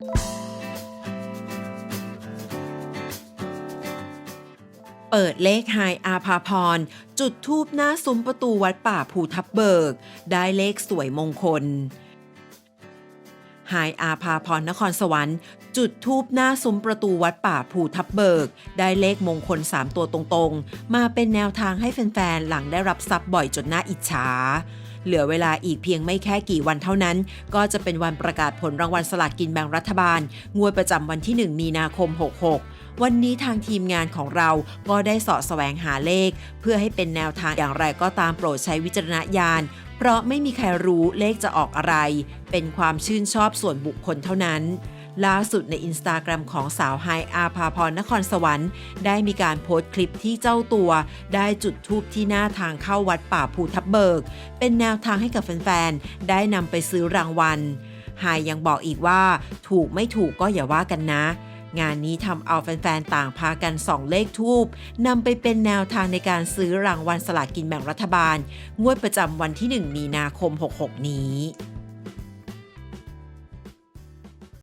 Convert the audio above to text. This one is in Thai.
เปิดเลขไฮอาภาพร จุดทูบหน้าซุ้มประตูวัดป่าภูทับเบิก ได้เลขสวยมงคลไฮอาภาพรนครสวรรค์ จุดทูบหน้าซุ้มประตูวัดป่าภูทับเบิก ได้เลขมงคล 3 ตัวตรงๆ มาเป็นแนวทางให้แฟนๆ หลังได้รับทรัพย์บ่อยจนน่าอิจฉา เหลือเวลาอีกเพียงไม่แค่กี่วันเท่านั้น ก็จะเป็นวันประกาศผลรางวัลสลากกินแบ่งรัฐบาล งวดประจำวันที่ 1 มีนาคม 66 วันนี้ทางทีมงานของเราก็ได้สาะแสวงหาเลข เพื่อให้เป็นแนวทางอย่างไรก็ตามโปรดใช้วิจารณญาณ เพราะไม่มีใครรู้เลขจะออกอะไร เป็นความชื่นชอบส่วนบุคคลเท่านั้น ล่าสุดในอินสตาแกรมของสาวไฮอาภาพรนครสวรรค์ ได้มีการโพสต์คลิปที่เจ้าตัว ได้จุดทูปที่หน้าทางเข้าวัดป่าภูทับเบิก เป็นแนวทางให้กับแฟนๆ ได้นำไปซื้อรางวัลไฮยังบอกอีกว่าถูกไม่ถูกก็อย่าว่ากันนะงานนี้ทำเอาแฟนๆ ต่างพากันส่องเลขทูบนำไปเป็นแนวทางในการซื้อรางวัลสลากกินแบ่งรัฐบาล งวดประจำวันที่ 1 มีนาคม 66 นี้